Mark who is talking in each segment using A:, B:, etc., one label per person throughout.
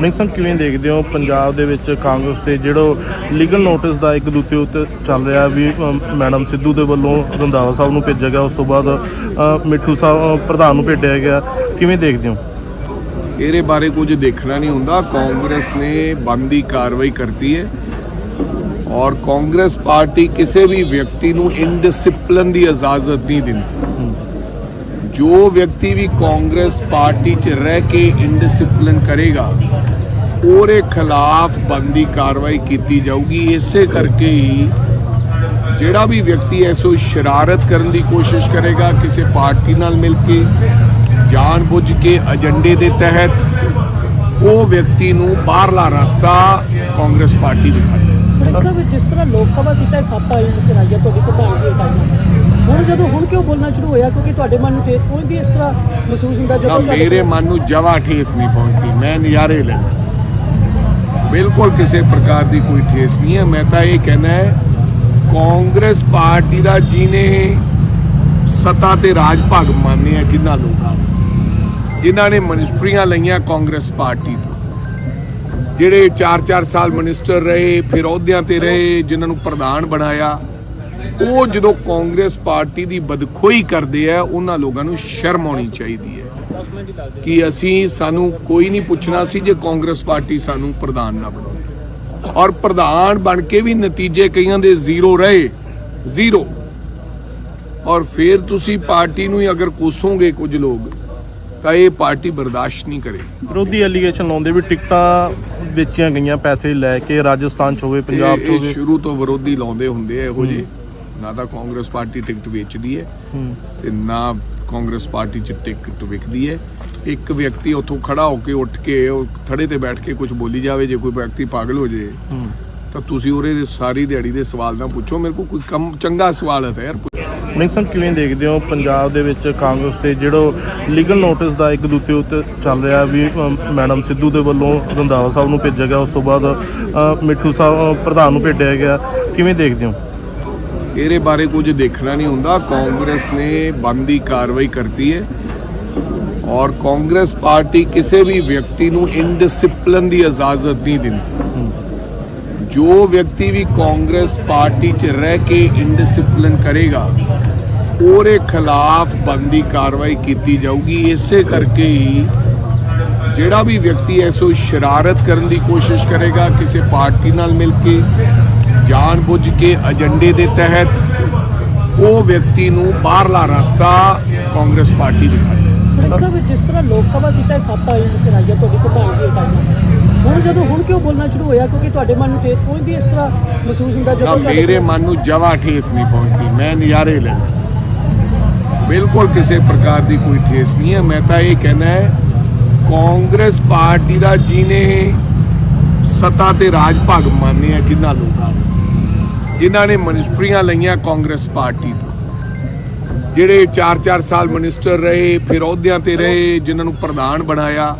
A: ਨਹੀਂ ਸਰ ਕਿਵੇਂ ਦੇਖਦੇ ਹੋ ਪੰਜਾਬ ਦੇ ਵਿੱਚ ਕਾਂਗਰਸ ਦੇ ਜਿਹੜਾ ਲੀਗਲ ਨੋਟਿਸ ਦਾ ਇੱਕ ਦੂਜੇ ਉੱਤੇ ਚੱਲ ਰਿਹਾ ਵੀ ਮੈਡਮ ਸਿੱਧੂ ਦੇ ਵੱਲੋਂ ਰੰਧਾਵਾ ਸਾਹਿਬ ਨੂੰ ਭੇਜਿਆ ਗਿਆ, ਉਸ ਤੋਂ ਬਾਅਦ ਮਿੱਠੂ ਸਾਹਿਬ ਪ੍ਰਧਾਨ ਨੂੰ ਭੇਜਿਆ ਗਿਆ। ਕਿਵੇਂ ਦੇਖਦੇ ਹੋ?
B: ਇਹਦੇ ਬਾਰੇ ਕੁਝ ਦੇਖਣਾ ਨਹੀਂ ਹੁੰਦਾ। ਕਾਂਗਰਸ ਨੇ ਬੰਦੀ ਕਾਰਵਾਈ ਕਰਤੀ ਹੈ ਔਰ ਕਾਂਗਰਸ ਪਾਰਟੀ ਕਿਸੇ ਵੀ ਵਿਅਕਤੀ ਨੂੰ ਇਨਡਿਸਪਲਿਨ ਦੀ ਇਜਾਜ਼ਤ ਨਹੀਂ ਦਿੰਦੀ। ਜੋ ਵਿਅਕਤੀ ਵੀ ਕਾਂਗਰਸ ਪਾਰਟੀ 'ਚ ਰਹਿ ਕੇ ਇਨਡਿਸਪਲਿਨ ਕਰੇਗਾ, ਉਹਦੇ ਖਿਲਾਫ ਬੰਦੀ ਕਾਰਵਾਈ ਕੀਤੀ ਜਾਊਗੀ। ਇਸੇ ਕਰਕੇ ਹੀ ਜਿਹੜਾ ਵੀ ਵਿਅਕਤੀ ਐਸੋ ਸ਼ਰਾਰਤ ਕਰਨ ਦੀ ਕੋਸ਼ਿਸ਼ ਕਰੇਗਾ, ਕਿਸੇ ਪਾਰਟੀ ਨਾਲ ਮਿਲ ਕੇ ਜਾਣਬੁੱਝ ਕੇ ਏਜੰਡੇ ਦੇ ਤਹਿਤ ਉਹ ਵਿਅਕਤੀ ਨੂੰ ਬਾਹਰਲਾ ਰਸਤਾ ਕਾਂਗਰਸ ਪਾਰਟੀ
C: ਡਾਕਟਰ ਸਾਹਿਬ ਜਿਸ ਤਰ੍ਹਾਂ ਲੋਕ ਸਭਾ ਸੀਟਾਂ ਸੱਤ ਆਈ ਮੁੱਖ ਰਾਜਾ ਤੁਹਾਡੀ ਪ੍ਰਧਾਨਗੀ ਹਟਾਈ ਹੁਣ ਜਦੋਂ ਹੁਣ ਕਿਉਂ ਬੋਲਣਾ ਸ਼ੁਰੂ ਹੋਇਆ? ਕਿਉਂਕਿ ਤੁਹਾਡੇ ਮਨ ਨੂੰ ਠੇਸ ਪਹੁੰਚਦੀ ਹੈ ਇਸ ਤਰ੍ਹਾਂ ਮਹਿਸੂਸ ਹੁੰਦਾ
B: ਨਾ
C: ਜਦੋਂ ਤੁਹਾਡੇ-
B: ਮੇਰੇ ਮਨ ਨੂੰ ਜਵਾ ਠੇਸ ਨਹੀਂ ਪਹੁੰਚਦੀ। ਮੈਂ ਨਜ਼ਾਰੇ ਲੈ ਬਿਲਕੁਲ ਕਿਸੇ ਪ੍ਰਕਾਰ ਦੀ ਕੋਈ ਠੇਸ ਨਹੀਂ ਹੈ। ਮੈਂ ਤਾਂ ਇਹ ਕਹਿਣਾ ਹੈ ਕਾਂਗਰਸ ਪਾਰਟੀ ਦਾ ਜਿਹਨੇ ਸੱਤਾ ਤੇ ਰਾਜ ਭਾਗ ਮੰਨਿਆ ਜਿਨ੍ਹਾਂ ਲੋਕਾਂ ਨੇ। ਜਿਨ੍ਹਾਂ ਨੇ ਮਨਿਸਟਰੀਆਂ ਲਈਆਂ ਕਾਂਗਰਸ ਪਾਰਟੀ ਤੋਂ। ਜਿਹੜੇ 4-4 ਸਾਲ ਮਿਨਿਸਟਰ ਰਹੇ, ਫਿਰ ਅਹੁਦਿਆਂ ਤੇ ਰਹੇ, ਜਿਨ੍ਹਾਂ ਨੂੰ ਪ੍ਰਧਾਨ ਬਣਾਇਆ, ਉਹ ਜਦੋਂ ਕਾਂਗਰਸ ਪਾਰਟੀ ਦੀ ਬਦਖੋਈ ਕਰਦੇ ਆ, ਉਹਨਾਂ ਲੋਕਾਂ ਨੂੰ ਸ਼ਰਮ ਆਉਣੀ ਚਾਹੀਦੀ ਹੈ ਕਿ ਅਸੀਂ ਸਾਨੂੰ ਕੋਈ ਨਹੀਂ ਪੁੱਛਣਾ ਸੀ ਜੇ ਕਾਂਗਰਸ ਪਾਰਟੀ ਸਾਨੂੰ ਪ੍ਰਧਾਨ ਨਾ ਬਣਾਉਂਦੀ। ਔਰ ਪ੍ਰਧਾਨ ਬਣ ਕੇ ਵੀ ਨਤੀਜੇ ਕਈਆਂ ਦੇ ਜ਼ੀਰੋ ਰਹੇ, ਜ਼ੀਰੋ। ਔਰ ਫਿਰ ਤੁਸੀਂ ਪਾਰਟੀ ਨੂੰ ਹੀ ਅਗਰ ਕੋਸੋਗੇ ਕੁਝ ਲੋਕ ਤਾਂ ਇਹ ਪਾਰਟੀ ਬਰਦਾਸ਼ਤ ਨਹੀਂ ਕਰੇਗੀ
A: ਵਿਰੋਧੀ ਐਲੀਗੇਸ਼ਨ ਲਾਉਂਦੇ ਵੀ ਟਿਕਟਾਂ ਵੇਚੀਆਂ ਗਈਆਂ ਪੈਸੇ ਲੈ ਕੇ ਰਾਜਸਥਾਨ 'ਚ ਹੋਵੇ ਪੰਜਾਬ 'ਚ
B: ਇਹ- ਇਹ
A: ਹੋਵੇ।
B: ਸ਼ੁਰੂ ਤੋਂ ਵਿਰੋਧੀ ਲਾਉਂਦੇ ਹੁੰਦੇ ਆ ਇਹੋ ਜਿਹੇ। ਨਾ ਤਾਂ ਕਾਂਗਰਸ ਪਾਰਟੀ ਟਿਕਟ ਵੇਚਦੀ ਹੈ
A: ਹੂੰ।
B: ਤੇ ਨਾ ਕਾਂਗਰਸ ਪਾਰਟੀ ਚ ਟਿਕਟ ਵਿਕਦੀ ਹੈ। ਇੱਕ ਵਿਅਕਤੀ ਉੱਥੋਂ ਖੜਾ ਹੋ ਕੇ ਉੱਠ ਕੇ ਉਹ ਥੜੇ ਤੇ ਬੈਠ ਕੇ ਕੁਝ ਬੋਲੀ ਜਾਵੇ ਜੇ ਕੋਈ ਵਿਅਕਤੀ ਪਾਗਲ ਹੋ ਜੇ
A: ਹੂੰ।
B: ਤਾਂ ਤੁਸੀਂ ਉਹਦੇ ਸਾਰੀ ਦਿਹਾੜੀ ਦੇ ਸਵਾਲ ਨਾ ਪੁੱਛੋ। ਮੇਰੇ ਕੋਲ ਕੋਈ ਕੰਮ ਚੰਗਾ ਸਵਾਲ ਹੈ ਤਾਂ ਯਾਰ
A: ਨਹੀਂ ਸਰ ਕਿਵੇਂ ਦੇਖਦੇ ਹੋ ਪੰਜਾਬ ਦੇ ਵਿੱਚ ਕਾਂਗਰਸ ਦੇ ਜਿਹੜਾ ਲੀਗਲ ਨੋਟਿਸ ਦਾ ਇੱਕ ਦੂਜੇ ਉੱਤੇ ਚੱਲ ਰਿਹਾ ਵੀ ਮੈਡਮ ਸਿੱਧੂ ਦੇ ਵੱਲੋਂ ਰੰਧਾਵਾ ਸਾਹਿਬ ਨੂੰ ਭੇਜਿਆ ਗਿਆ ਉਸ ਤੋਂ ਬਾਅਦ ਮਿੱਠੂ ਸਾਹਿਬ ਪ੍ਰਧਾਨ ਨੂੰ ਭੇਜਿਆ ਗਿਆ ਕਿਵੇਂ ਦੇਖਦੇ ਹੋ?
B: ਇਹਦੇ ਬਾਰੇ ਕੁਝ ਦੇਖਣਾ ਨਹੀਂ ਹੁੰਦਾ। ਕਾਂਗਰਸ ਨੇ ਬੰਦੀ ਕਾਰਵਾਈ ਕਰਤੀ ਹੈ ਔਰ ਕਾਂਗਰਸ ਪਾਰਟੀ ਕਿਸੇ ਵੀ ਵਿਅਕਤੀ ਨੂੰ ਇਨਡਿਸਪਲਿਨ ਦੀ ਇਜਾਜ਼ਤ ਨਹੀਂ ਦਿੰਦੀ। ਜੋ ਵਿਅਕਤੀ ਵੀ ਕਾਂਗਰਸ ਪਾਰਟੀ 'ਚ ਰਹਿ ਕੇ ਇਨਡਿਸਪਲਿਨ ਕਰੇਗਾ, ਉਹਦੇ ਖਿਲਾਫ ਬੰਦੀ ਕਾਰਵਾਈ ਕੀਤੀ ਜਾਊਗੀ। ਇਸੇ ਕਰਕੇ ਹੀ ਜਿਹੜਾ ਵੀ ਵਿਅਕਤੀ ਐਸੋ ਸ਼ਰਾਰਤ ਕਰਨ ਦੀ ਕੋਸ਼ਿਸ਼ ਕਰੇਗਾ, ਕਿਸੇ ਪਾਰਟੀ ਨਾਲ ਮਿਲ ਕੇ ਜਾਣ ਬੁੱਝ ਕੇ, ਏਜੰਡੇ ਦੇ ਤਹਿਤ ਉਹ ਵਿਅਕਤੀ ਨੂੰ ਬਾਹਰਲਾ ਰਸਤਾ ਕਾਂਗਰਸ ਪਾਰਟੀ ਦਿਖਾਏ
C: ਡਾਕਟਰ ਸਾਹਿਬ, ਜਿਸ ਤਰ੍ਹਾਂ ਲੋਕ ਸਭਾ ਸੀਟਾਂ ਸੱਤ ਆਈ ਮੁੱਖ ਤੁਹਾਡੀ ਪ੍ਰਧਾਨਗੀ ਹਟਾਈ ਹੁਣ ਜਦੋਂ ਹੁਣ ਕਿਉਂ ਬੋਲਣਾ ਸ਼ੁਰੂ ਹੋਇਆ? ਕਿਉਂਕਿ ਤੁਹਾਡੇ ਮਨ ਨੂੰ ਠੇਸ ਪਹੁੰਚਦੀ ਇਸ ਤਰ੍ਹਾਂ ਮਹਿਸੂਸ ਹੁੰਦਾ ਜਦੋਂ ਤੁਹਾਡੇ-
B: ਮੇਰੇ ਮਨ ਨੂੰ ਜਵਾ ਠੇਸ ਨਹੀਂ ਪਹੁੰਚਦੀ ਮੈਂ ਨਜ਼ਾਰੇ ਲੈ ਬਿਲਕੁਲ ਕਿਸੇ ਪ੍ਰਕਾਰ ਦੀ ਕੋਈ ਠੇਸ ਨਹੀਂ ਹੈ। ਮੈਂ ਤਾਂ ਇਹ ਕਹਿਣਾ ਹੈ ਕਾਂਗਰਸ ਪਾਰਟੀ ਦਾ ਜਿਹਨੇ ਸੱਤਾ ਤੇ ਰਾਜ ਭਾਗ ਮੰਨਿਆ ਜਿਨ੍ਹਾਂ ਲੋਕਾਂ ਨੇ ਜਿਨ੍ਹਾਂ ਨੇ ਮਨਿਸਟਰੀਆਂ ਲਈਆਂ ਕਾਂਗਰਸ ਪਾਰਟੀ ਤੋਂ ਜਿਹੜੇ 4-4 ਸਾਲ ਮਿਨਿਸਟਰ ਰਹੇ ਫਿਰ ਅਹੁਦਿਆਂ ਤੇ ਰਹੇ ਜਿਨ੍ਹਾਂ ਨੂੰ ਪ੍ਰਧਾਨ ਬਣਾਇਆ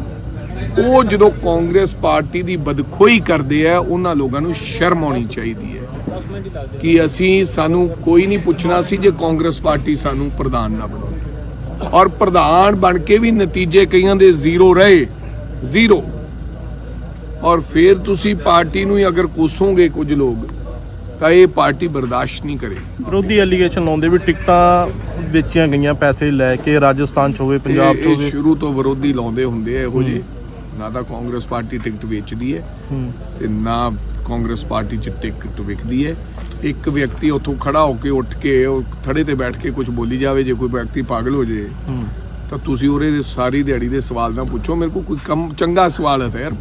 B: ਉਹ ਜਦੋਂ ਕਾਂਗਰਸ ਪਾਰਟੀ ਦੀ ਬਦਖੋਈ ਕਰਦੇ ਆ ਉਹਨਾਂ ਲੋਕਾਂ ਨੂੰ ਸ਼ਰਮ ਆਉਣੀ ਚਾਹੀਦੀ ਹੈ ਕਿ ਅਸੀਂ ਸਾਨੂੰ ਕੋਈ ਨਹੀਂ ਪੁੱਛਣਾ ਸੀ ਜੇ ਕਾਂਗਰਸ ਪਾਰਟੀ ਸਾਨੂੰ ਪ੍ਰਧਾਨ ਨਾ ਬਣਾਉਂਦੀ। ਔਰ ਪ੍ਰਧਾਨ ਬਣ ਕੇ ਵੀ ਨਤੀਜੇ ਕਈਆਂ ਦੇ ਜ਼ੀਰੋ ਰਹੇ ਜ਼ੀਰੋ। ਔਰ ਫਿਰ ਤੁਸੀਂ ਪਾਰਟੀ ਨੂੰ ਹੀ ਅਗਰ ਕੋਸੋਗੇ ਕੁਝ ਲੋਕ ਤਾਂ ਇਹ ਪਾਰਟੀ ਬਰਦਾਸ਼ਤ ਨਹੀਂ ਕਰੇਗੀ।
A: ਵਿਰੋਧੀ ਐਲੀਗੇਸ਼ਨ ਲਾਉਂਦੇ ਵੀ ਟਿਕਟਾਂ ਵੇਚੀਆਂ ਗਈਆਂ ਪੈਸੇ ਲੈ ਕੇ ਰਾਜਸਥਾਨ 'ਚ ਹੋਵੇ ਪੰਜਾਬ 'ਚ ਹੋਵੇ।
B: ਸ਼ੁਰੂ ਤੋਂ ਵਿਰੋਧੀ ਲਾਉਂਦੇ ਹੁੰਦੇ ਆ ਇਹੋ ਜਿਹੇ। ਨਾ ਤਾਂ ਕਾਂਗਰਸ ਪਾਰਟੀ ਟਿਕਟ ਵੇਚਦੀ ਹੈ ਤੇ ਨਾ ਕਾਂਗਰਸ ਪਾਰਟੀ ਚ ਟਿਕਟ ਵਿਕਦੀ ਹੈ। ਇੱਕ ਵਿਅਕਤੀ ਉੱਥੋਂ ਖੜਾ ਹੋ ਕੇ ਉੱਠ ਕੇ ਉਹ ਥੜੇ ਤੇ ਬੈਠ ਕੇ ਕੁਝ ਬੋਲੀ ਜਾਵੇ ਜੇ ਕੋਈ ਵਿਅਕਤੀ ਪਾਗਲ ਹੋ ਜੇ ਤਾਂ ਤੁਸੀਂ ਉਹਦੇ ਸਾਰੀ ਦਿਹਾੜੀ ਦੇ ਸਵਾਲ ਨਾ ਪੁੱਛੋ। ਮੇਰੇ ਕੋਲ ਕੋਈ ਕੰਮ ਚੰਗਾ ਸਵਾਲ ਹੈ ਯਾਰ